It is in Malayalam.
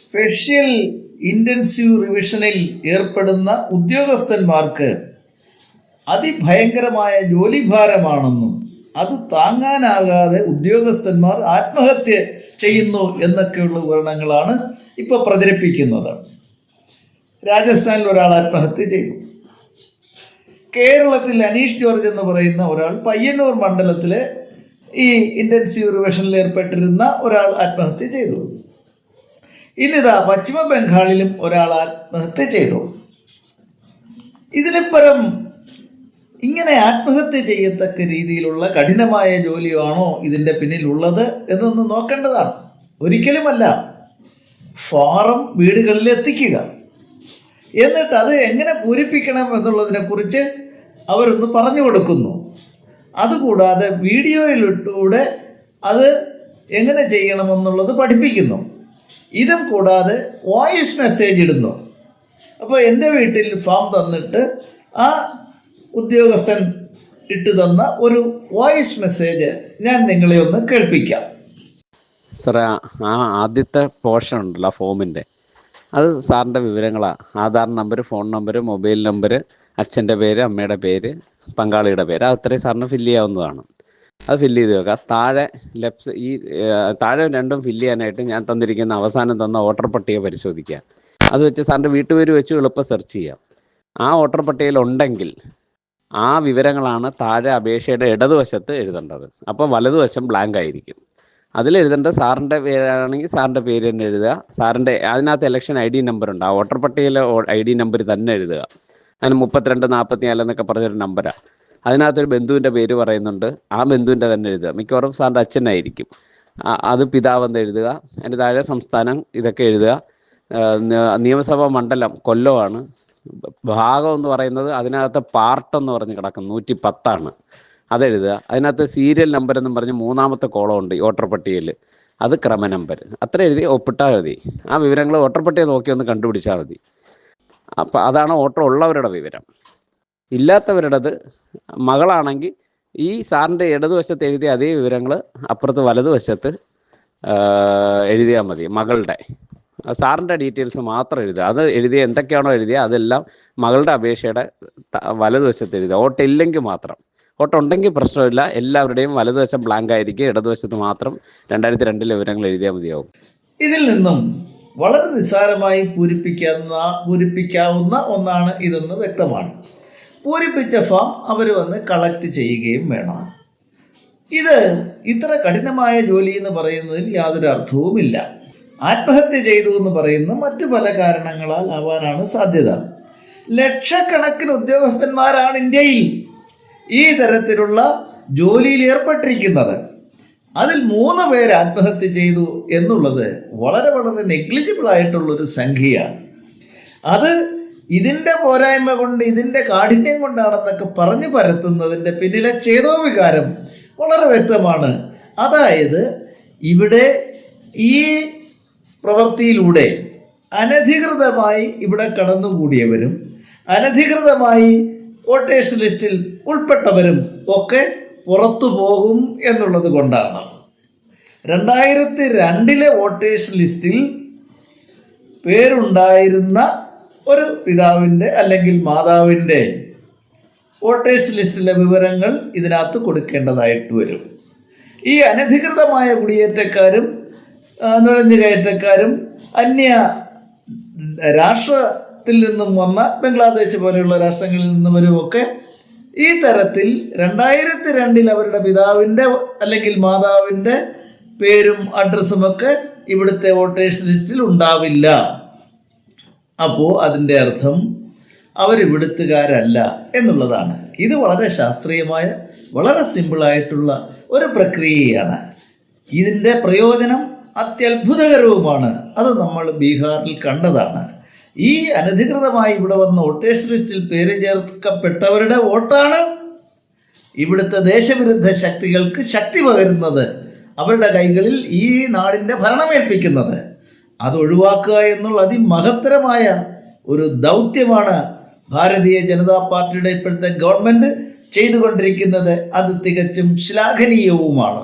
സ്പെഷ്യൽ ഇന്റൻസീവ് റിവിഷനിൽ ഏർപ്പെടുന്ന ഉദ്യോഗസ്ഥന്മാർക്ക് അതിഭയങ്കരമായ ജോലിഭാരമാണെന്നും അത് താങ്ങാനാകാതെ ഉദ്യോഗസ്ഥന്മാർ ആത്മഹത്യ ചെയ്യുന്നു എന്നൊക്കെയുള്ള വിവരണങ്ങളാണ് ഇപ്പോൾ പ്രചരിപ്പിക്കുന്നത്. രാജസ്ഥാനിൽ ഒരാൾ ആത്മഹത്യ ചെയ്തു. കേരളത്തിൽ അനീഷ് ജോർജ് എന്ന് പറയുന്ന ഒരാൾ പയ്യന്നൂർ മണ്ഡലത്തിലെ ഈ ഇന്റൻസീവ് റിവിഷനിൽ ഏർപ്പെട്ടിരുന്ന ഒരാൾ ആത്മഹത്യ ചെയ്തു. ഇന്നിതാ പശ്ചിമ ബംഗാളിലും ഒരാൾ ആത്മഹത്യ ചെയ്തു. ഇതിലിപ്പരം ഇങ്ങനെ ആത്മഹത്യ ചെയ്യത്തക്ക രീതിയിലുള്ള കഠിനമായ ജോലിയാണോ ഇതിന്റെ പിന്നിലുള്ളത് എന്നൊന്ന് നോക്കേണ്ടതാണ്. ഒരിക്കലുമല്ല. ഫാറം വീടുകളിൽ എത്തിക്കുക. എന്നിട്ട് അത് എങ്ങനെ പൂരിപ്പിക്കണം എന്നുള്ളതിനെക്കുറിച്ച് അവരൊന്ന് പറഞ്ഞു കൊടുക്കുന്നു. അതുകൂടാതെ വീഡിയോയിലൂടെ അത് എങ്ങനെ ചെയ്യണമെന്നുള്ളത് പഠിപ്പിക്കുന്നു. ഇതും കൂടാതെ വോയിസ് മെസ്സേജ് ഇടുന്നു. അപ്പോൾ എന്റെ വീട്ടിൽ ഫോം തന്നിട്ട് ആ ഉദ്യോഗസ്ഥൻ ഇട്ട് തന്ന ഒരു വോയിസ് മെസ്സേജ് ഞാൻ നിങ്ങളെ ഒന്ന് കേൾപ്പിക്കാം. സാറേ ആ ആദ്യത്തെ പോർഷൻ ഉണ്ടല്ലോ ആ ഫോമിന്റെ. അത് സാറിന്റെ വിവരങ്ങളാണ് Aadhaar number phone number mobile number അച്ഛന്റെ പേര് അമ്മയുടെ പേര് പങ്കാളിയുടെ പേര്. അത് അത്രയും സാറിന് ഫില്ല് ചെയ്യാവുന്നതാണ്. അത് ഫില്ല് ചെയ്ത് വെക്കുക താഴെ ലെഫ്റ്റ് ഈ താഴെ രണ്ടും ഫില്ല് ചെയ്യാനായിട്ട് ഞാൻ തന്നിരിക്കുന്ന അവസാനം തന്ന വോട്ടർ പട്ടിക പരിശോധിക്കുക അത് വെച്ച് സാറിന്റെ വീട്ടുപേര് വെച്ച് എളുപ്പം സെർച്ച് ചെയ്യാം. ആ വോട്ടർ പട്ടികയിൽ ഉണ്ടെങ്കിൽ ആ വിവരങ്ങളാണ് താഴെ അപേക്ഷയുടെ ഇടതുവശത്ത് എഴുതേണ്ടത്. അപ്പോൾ വലതുവശം ബ്ലാങ്ക് ആയിരിക്കും. അതിൽ എഴുതേണ്ടത് സാറിന്റെ പേരാണെങ്കിൽ സാറിന്റെ പേര് തന്നെ എഴുതുക. സാറിന്റെ അതിനകത്ത് ഇലക്ഷൻ ഐ ഡി നമ്പർ ഉണ്ട്. ആ വോട്ടർ പട്ടികയിലെ ഐ ഡി നമ്പർ തന്നെ എഴുതുക. അതിന് മുപ്പത്തിരണ്ട് നാൽപ്പത്തി നാല് എന്നൊക്കെ പറഞ്ഞൊരു നമ്പറാണ് അതിനകത്തൊരു ബന്ധുവിന്റെ പേര് പറയുന്നുണ്ട്. ആ ബന്ധുവിന്റെ തന്നെ എഴുതുക. മിക്കവാറും സാറിന്റെ അച്ഛനായിരിക്കും. അത് പിതാവെന്ന് എഴുതുക. അതിന്റെ താഴെ സംസ്ഥാനം ഇതൊക്കെ എഴുതുക. നിയമസഭാ മണ്ഡലം കൊല്ലമാണ്. ഭാഗം എന്ന് പറയുന്നത് അതിനകത്ത് പാർട്ടെന്ന് പറഞ്ഞ് കിടക്കും. നൂറ്റി പത്താണ് അതെഴുതുക അതിനകത്ത് സീരിയൽ നമ്പർ എന്ന് പറഞ്ഞ് മൂന്നാമത്തെ കോളം ഉണ്ട് വോട്ടർ പട്ടികയിൽ അത് ക്രമ നമ്പർ. അത്ര എഴുതി ഒപ്പിട്ടാൽ മതി. ആ വിവരങ്ങൾ വോട്ടർ പട്ടിക നോക്കി ഒന്ന് കണ്ടുപിടിച്ചാൽ മതി. അപ്പം അതാണ് വോട്ടർ ഉള്ളവരുടെ വിവരം. ഇല്ലാത്തവരുടേത് മകളാണെങ്കിൽ ഈ സാറിന്റെ ഇടതുവശത്ത് എഴുതിയ അതേ വിവരങ്ങൾ അപ്പുറത്ത് വലതുവശത്ത് എഴുതിയാൽ മതി മകളുടെ. സാറിന്റെ ഡീറ്റെയിൽസ് മാത്രം എഴുതുക. അത് എഴുതിയ എന്തൊക്കെയാണോ എഴുതിയ അതെല്ലാം മകളുടെ അപേക്ഷയുടെ വലതുവശത്ത് എഴുതുക. ഓട്ടില്ലെങ്കിൽ മാത്രം. ഓട്ടുണ്ടെങ്കിൽ പ്രശ്നമില്ല. എല്ലാവരുടെയും വലതുവശം ബ്ലാങ്ക് ആയിരിക്കും ഇടതുവശത്ത് മാത്രം രണ്ടായിരത്തി രണ്ടിലെ വിവരങ്ങൾ എഴുതിയാൽ മതിയാവും. ഇതിൽ നിന്നും വളരെ നിസ്സാരമായി പൂരിപ്പിക്കുന്ന പൂരിപ്പിക്കാവുന്ന ഒന്നാണ് ഇതെന്ന് വ്യക്തമാണ്. പൂരിപ്പിച്ച ഫോം അവർ വന്ന് കളക്ട് ചെയ്യുകയും വേണം. ഇത് ഇത്ര കഠിനമായ ജോലി എന്ന് പറയുന്നതിൽ യാതൊരു അർത്ഥവുമില്ല ആത്മഹത്യ ചെയ്തു എന്ന് പറയുന്ന മറ്റു പല കാരണങ്ങളാൽ ആവാനാണ് സാധ്യത. ലക്ഷക്കണക്കിന് ഉദ്യോഗസ്ഥന്മാരാണ് ഇന്ത്യയിൽ ഈ തരത്തിലുള്ള ജോലിയിൽ ഏർപ്പെട്ടിരിക്കുന്നത്. അതിൽ മൂന്ന് പേര് ആത്മഹത്യ ചെയ്തു എന്നുള്ളത് വളരെ വളരെ നെഗ്ലിജിബിൾ ആയിട്ടുള്ളൊരു സംഖ്യയാണ്. അത് ഇതിന്റെ പോരായ്മ കൊണ്ട് ഇതിന്റെ കാഠിന്യം കൊണ്ടാണെന്നൊക്കെ പറഞ്ഞു പരത്തുന്നതിന്റെ പിന്നിലെ ചേതോ വികാരം വളരെ വ്യക്തമാണ്. അതായത് ഇവിടെ ഈ പ്രവൃത്തിയിലൂടെ അനധികൃതമായി ഇവിടെ കടന്നുകൂടിയവരും അനധികൃതമായി വോട്ടേഴ്സ് ലിസ്റ്റിൽ ഉൾപ്പെട്ടവരും ഒക്കെ പുറത്തു പോകും എന്നുള്ളത് കൊണ്ടാണ്. രണ്ടായിരത്തി രണ്ടിലെ വോട്ടേഴ്സ് ലിസ്റ്റിൽ പേരുണ്ടായിരുന്ന ഒരു പിതാവിന്റെ അല്ലെങ്കിൽ മാതാവിന്റെ വോട്ടേഴ്സ് ലിസ്റ്റിലെ വിവരങ്ങൾ ഇതിനകത്ത് കൊടുക്കേണ്ടതായിട്ട് വരും. ഈ അനധികൃതമായ കുടിയേറ്റക്കാരും നുഴഞ്ഞു കയറ്റക്കാരും അന്യ രാഷ്ട്രത്തിൽ നിന്നും വന്ന ബംഗ്ലാദേശ് പോലെയുള്ള രാഷ്ട്രങ്ങളിൽ നിന്നും വരുമൊക്കെ ഈ തരത്തിൽ രണ്ടായിരത്തി രണ്ടിൽ അവരുടെ പിതാവിന്റെ അല്ലെങ്കിൽ മാതാവിന്റെ പേരും അഡ്രസ്സും ഒക്കെ ഇവിടുത്തെ വോട്ടേഴ്സ് ലിസ്റ്റിൽ ഉണ്ടാവില്ല. അപ്പോൾ അതിന്റെ അർത്ഥം അവരിവിടുത്തുകാരല്ല എന്നുള്ളതാണ്. ഇത് വളരെ ശാസ്ത്രീയമായ വളരെ സിമ്പിളായിട്ടുള്ള ഒരു പ്രക്രിയയാണ്. ഇതിന്റെ പ്രയോജനം അത്യത്ഭുതകരവുമാണ്. അത് നമ്മൾ ബീഹാറിൽ കണ്ടതാണ്. ഈ അനധികൃതമായി ഇവിടെ വന്ന വോട്ടേഴ്സ് ലിസ്റ്റിൽ പേര് ചേർക്കപ്പെട്ടവരുടെ വോട്ടാണ് ഇവിടുത്തെ ദേശവിരുദ്ധ ശക്തികൾക്ക് ശക്തി പകരുന്നത്. അവരുടെ കൈകളിൽ ഈ നാടിന്റെ ഭരണമേൽപ്പിക്കുന്നത് അത് ഒഴിവാക്കുക എന്നുള്ള അതിമഹത്തരമായ ഒരു ദൗത്യമാണ് ഭാരതീയ ജനതാ പാർട്ടിയുടെ ഇപ്പോഴത്തെ ഗവൺമെന്റ് ചെയ്തുകൊണ്ടിരിക്കുന്നത്. അത് തികച്ചും ശ്ലാഘനീയവുമാണ്.